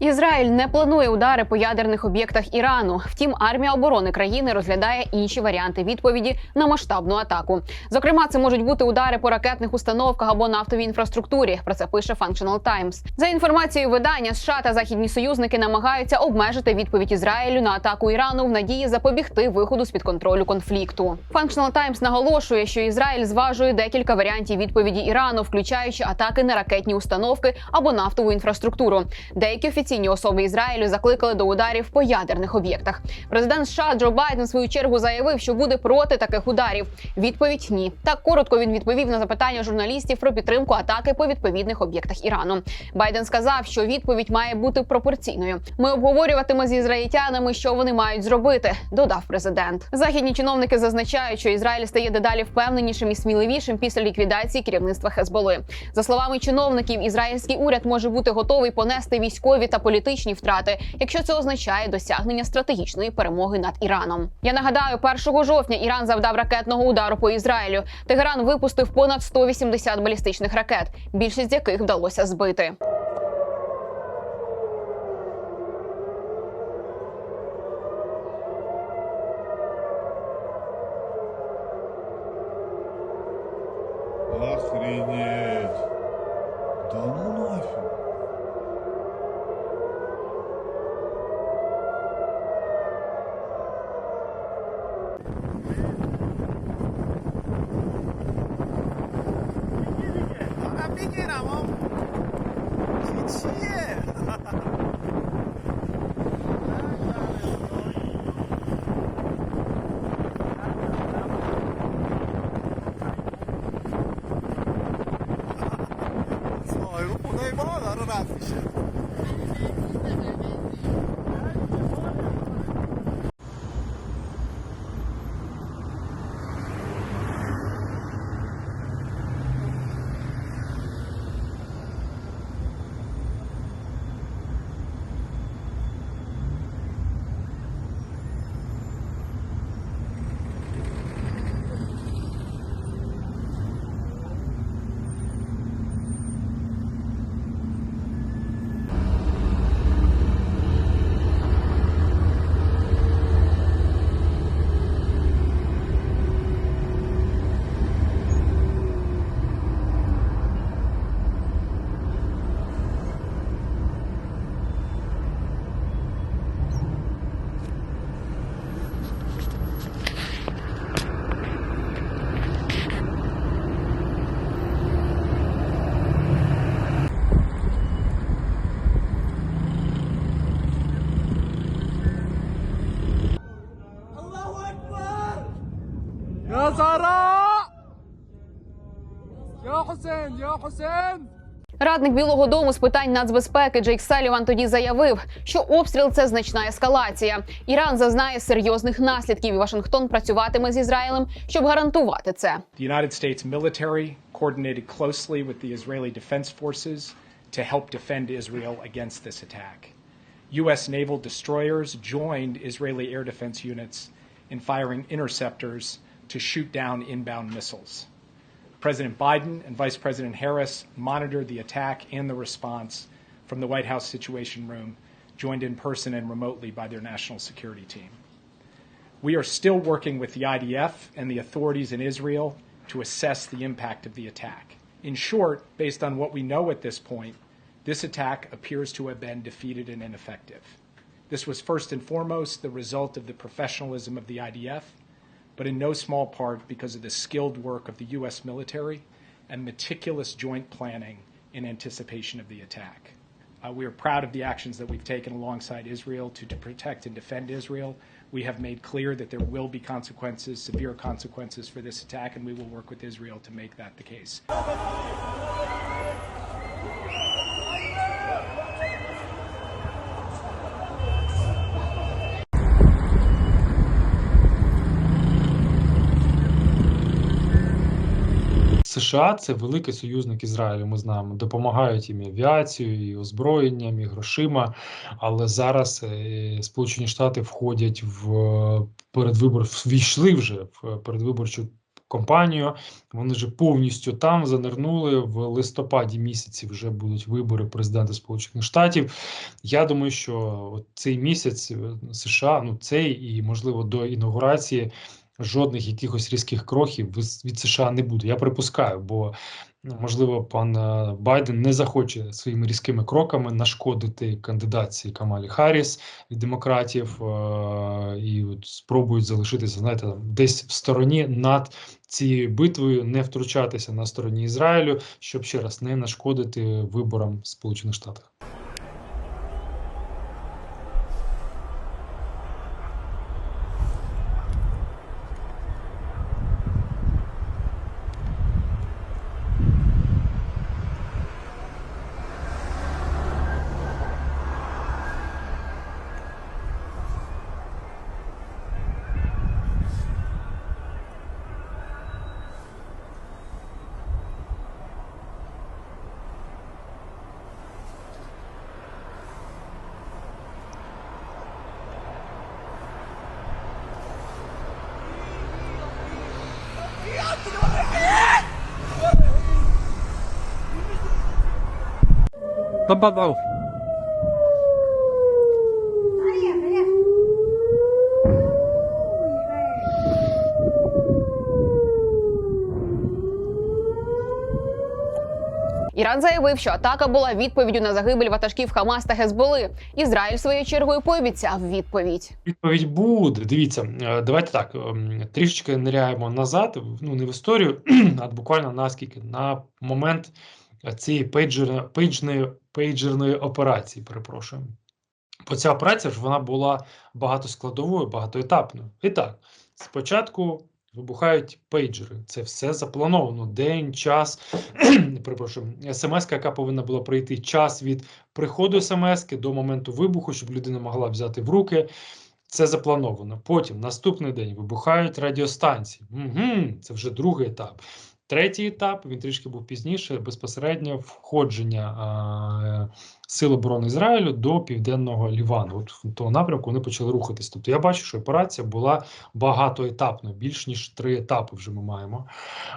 Ізраїль не планує удари по ядерних об'єктах Ірану. Втім, армія оборони країни розглядає інші варіанти відповіді на масштабну атаку. Зокрема, це можуть бути удари по ракетних установках або нафтовій інфраструктурі. Про це пише Functional Times. За інформацією видання, США та західні союзники намагаються обмежити відповідь Ізраїлю на атаку Ірану в надії запобігти виходу з під контролю конфлікту. Functional Times наголошує, що Ізраїль зважує декілька варіантів відповіді Ірану, включаючи атаки на ракетні установки або нафтову інфраструктуру. Деякі офіційні особи Ізраїлю закликали до ударів по ядерних об'єктах. Президент США Джо Байден в свою чергу заявив, що буде проти таких ударів. Відповідь ні. Так коротко він відповів на запитання журналістів про підтримку атаки по відповідних об'єктах Ірану. Байден сказав, що відповідь має бути пропорційною. Ми обговорюватиме з ізраїльтянами, що вони мають зробити. Додав президент. Західні чиновники зазначають, що Ізраїль стає дедалі впевненішим і сміливішим після ліквідації керівництва Хезболи. За словами чиновників, ізраїльський уряд може бути готовий понести військові та політичні втрати, якщо це означає досягнення стратегічної перемоги над Іраном. Я нагадаю, 1 жовтня Іран завдав ракетного удару по Ізраїлю. Тегеран випустив понад 180 балістичних ракет, більшість з яких вдалося збити. Охренеть. Да ну нафиг. grabó يا زهراء يا حسين يا حسين Радник Білого Дому з питань нацбезпеки Джейк Саліван тоді заявив, що обстріл це значна ескалація. Іран зазнає серйозних наслідків, і Вашингтон працюватиме з Ізраїлем, щоб гарантувати це. The United States military coordinated closely with the Israeli Defense Forces to help defend Israel against this attack. U.S. naval destroyers joined Israeli air defense units in firing interceptors to shoot down inbound missiles. President Biden and Vice President Harris monitored the attack and the response from the White House Situation Room, joined in person and remotely by their national security team. We are still working with the IDF and the authorities in Israel to assess the impact of the attack. In short, based on what we know at this point, this attack appears to have been defeated and ineffective. This was first and foremost the result of the professionalism of the IDF, but in no small part because of the skilled work of the U.S. military and meticulous joint planning in anticipation of the attack. Uh, we are proud of the actions that we've taken alongside Israel to, to protect and defend Israel. We have made clear that there will be consequences, severe consequences for this attack, and we will work with Israel to make that the case. США це великий союзник Ізраїлю. Ми знаємо, допомагають їм і авіацією, і озброєнням, і грошима. Але зараз е, Сполучені Штати входять в передвибор, ввійшли вже в передвиборчу компанію. Вони вже повністю там занирнули в листопаді місяці. Вже будуть вибори президента Сполучених Штатів. Я думаю, що цей місяць е, США, ну цей і можливо до інаугурації. Жодних якихось різких кроків від- США не буде. Я припускаю, бо ну, можливо пан е, Байден не захоче своїми різкими кроками нашкодити кандидатці Камалі Харріс від демократів е- і от спробують залишитися, знаєте, там, десь в стороні над цією битвою, не втручатися на стороні Ізраїлю, щоб ще раз не нашкодити виборам Сполучених Штатах. Добавав. Іран заявив, що атака була відповіддю на загибель ватажків Хамас та Гезболи. Ізраїль своєю чергою пообіцяв відповідь. Відповідь буде. Дивіться, е, давайте так ем, трішечки ниряємо назад, ну не в історію, а буквально наскільки на момент цієї пейджер, пейджної, пейджерної операції. Перепрошую. Бо ця операція ж вона була багатоскладовою, багатоетапною. І так, спочатку вибухають пейджери. Це все заплановано. День, час, перепрошую, смс, яка повинна була пройти час від приходу смс до моменту вибуху, щоб людина могла взяти в руки. Це заплановано. Потім наступний день вибухають радіостанції. Угу, це вже другий етап. Третій етап він трішки був пізніше. Безпосередньо входження а, Сил оборони Ізраїлю до південного Лівану. От в того напрямку вони почали рухатись. Тобто я бачу, що операція була багатоетапною, більш ніж три етапи вже ми маємо.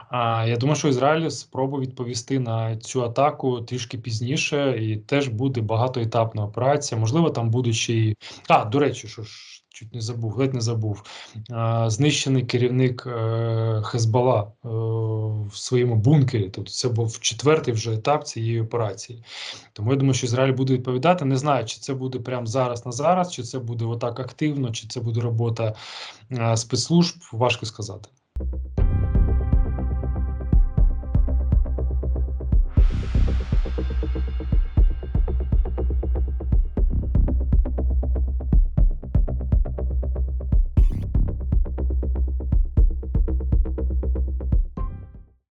А, я думаю, що Ізраїль спробує відповісти на цю атаку трішки пізніше, і теж буде багатоетапна операція. Можливо, там будуть ще й. А, до речі, що ж. Чуть не забув, ледь не забув. Знищений керівник е, Хезбала е, в своєму бункері. Тобто це був четвертий вже етап цієї операції. Тому я думаю, що Ізраїль буде відповідати. Не знаю, чи це буде прямо зараз на зараз, чи це буде отак активно, чи це буде робота е, спецслужб. Важко сказати.